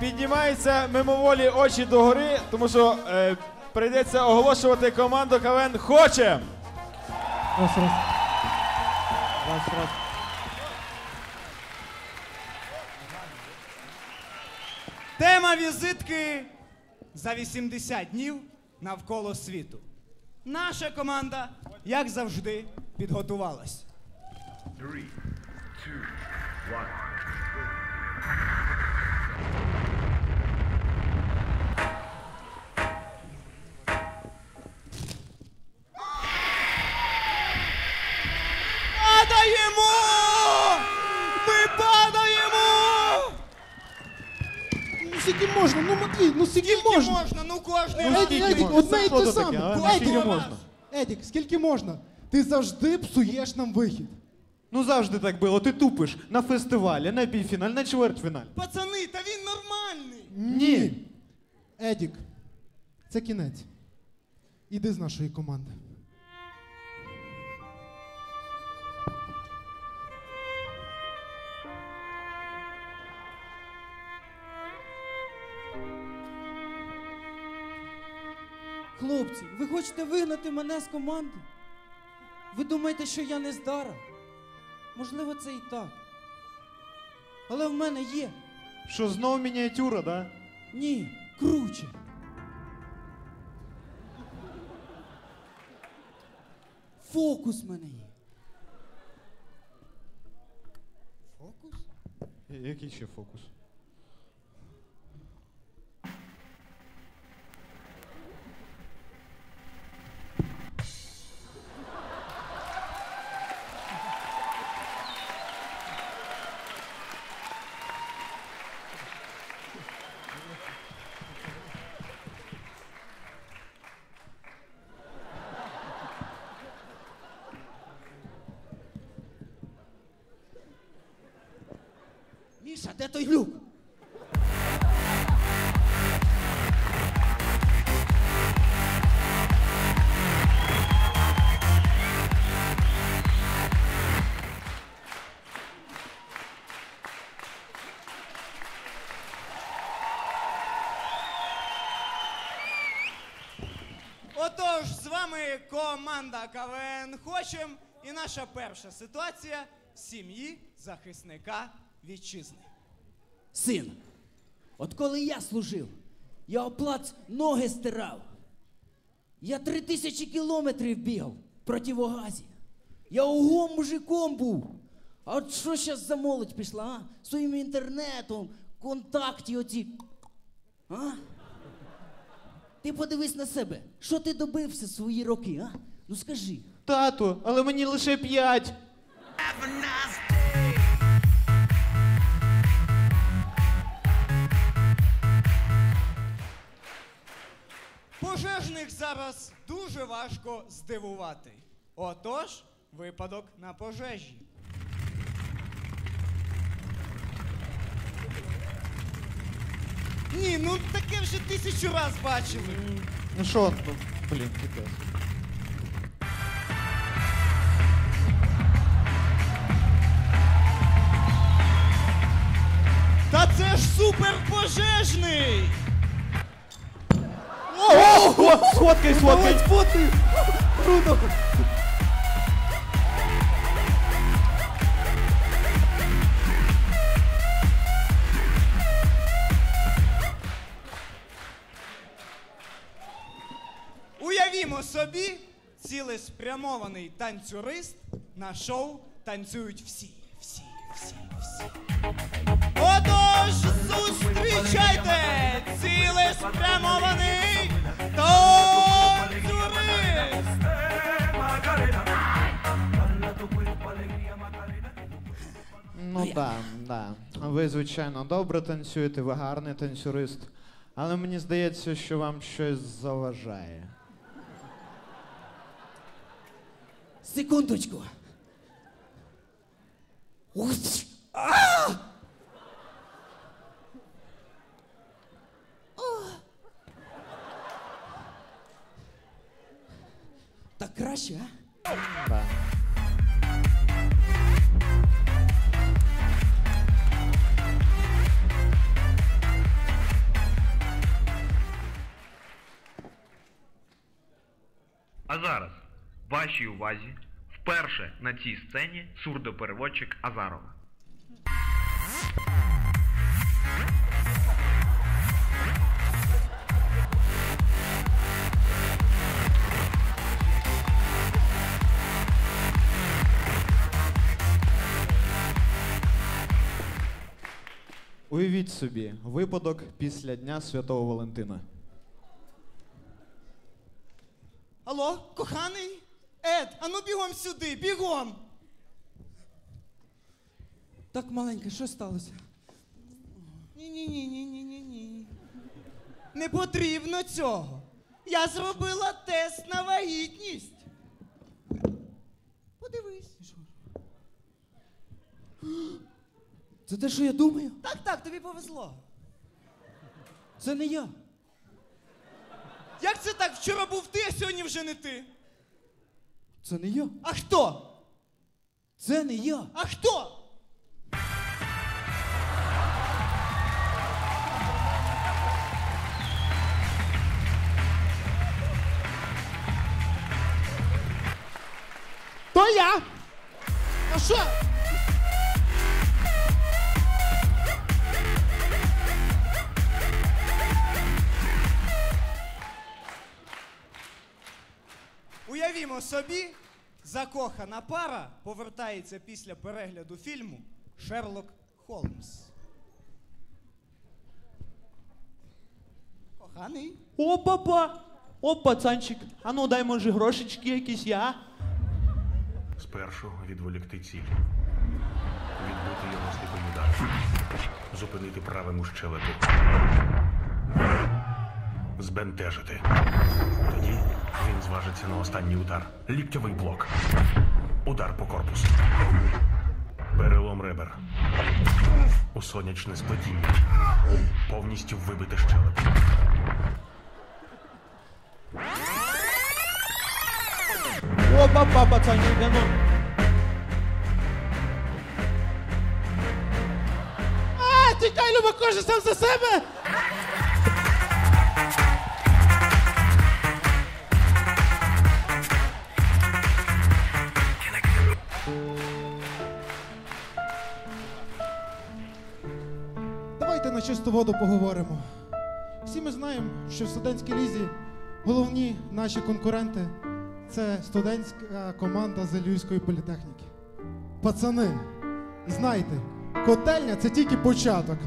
піднімаються мимоволі очі догори, тому що е, прийдеться оголошувати команду КВН Хоче. Раз, раз. Раз, раз. Тема візитки за 80 днів навколо світу. Наша команда, як завжди, підготувалась. Three, two, one. Скільки можна? Ну Матвій, ну скільки Скільки можна? можна? Ну кожний Едік, раз. скільки Едік, одне і Що те це саме. а? Кожного Скільки можна? Едік, скільки можна? Ти завжди псуєш нам вихід. Ну завжди так було. Ти тупиш на фестивалі, на півфіналі, на чвертьфіналі. Пацани, та він нормальний! Ні. Едік, це кінець. Іди з нашої команди. Хлопці, ви хочете вигнати мене з команди? Ви думаєте, що я не здара? Можливо, це і так. Але в мене є. Що знов мініатюра, да? Ні, круче. Фокус в мене є. Фокус? Який ще фокус? Де той люк? Отож, з вами команда КВН Хочем і наша перша ситуація сім'ї захисника вітчизни. Син, от коли я служив, я оплац ноги стирав. Я три тисячі кілометрів бігав в противогазі. Я угом мужиком був. А от що зараз за молодь пішла, а? Своїм інтернетом, контакті оці. А? Ти подивись на себе, що ти добився свої роки, а? Ну скажи. Тату, але мені лише п'ять. Пожежних зараз дуже важко здивувати. Отож, випадок на пожежі. Ні, ну таке вже тисячу раз бачили. Ну що, ну, блін, піпець. Та це ж суперпожежний! О, сфоткай, сфоткай. фото! Круто! Уявімо собі, цілеспрямований танцюрист на шоу танцюють всі, всі, всі, всі. Отож, зустрічайте цілеспрямований Ну да, да. Ви, звичайно, добре танцюєте, ви гарний танцюрист. Але мені здається, що вам щось заважає. Секундочку. Ух, а! А! Так краще, а? Зараз вашій увазі вперше на цій сцені сурдопереводчик Азарова. Уявіть собі, випадок після Дня Святого Валентина. Алло, коханий? Ед, ану бігом сюди, бігом! Так, маленька, що сталося? Ні-ні-ні-ні-ні-ні. Не потрібно цього. Я зробила тест на вагітність. Подивись. Це те, що я думаю? Так, так, тобі повезло. Це не я. Як це так? Вчора був ти, а сьогодні вже не ти. Це не я. А хто? Це не я. А хто? То я! А що? Уявімо собі, закохана пара повертається після перегляду фільму Шерлок Холмс. Коханий. О, папа! О, пацанчик, а ну дай може грошечки якісь я. Спершу відволікти ціль. Відбити його сліпий удар. Зупинити правим у щелепу. Збентежити. Тоді він зважиться на останній удар. Ліктьовий блок. Удар по корпусу. Перелом ребер. У сонячне сплетіння. Повністю вибите щелепу. О, папа, пацанчик, а ну. А, тікай, Люба, кожен сам за себе! Чисту воду поговоримо. Всі ми знаємо, що в студентській лізі головні наші конкуренти це студентська команда з політехніки. Пацани, знайте, котельня це тільки початок.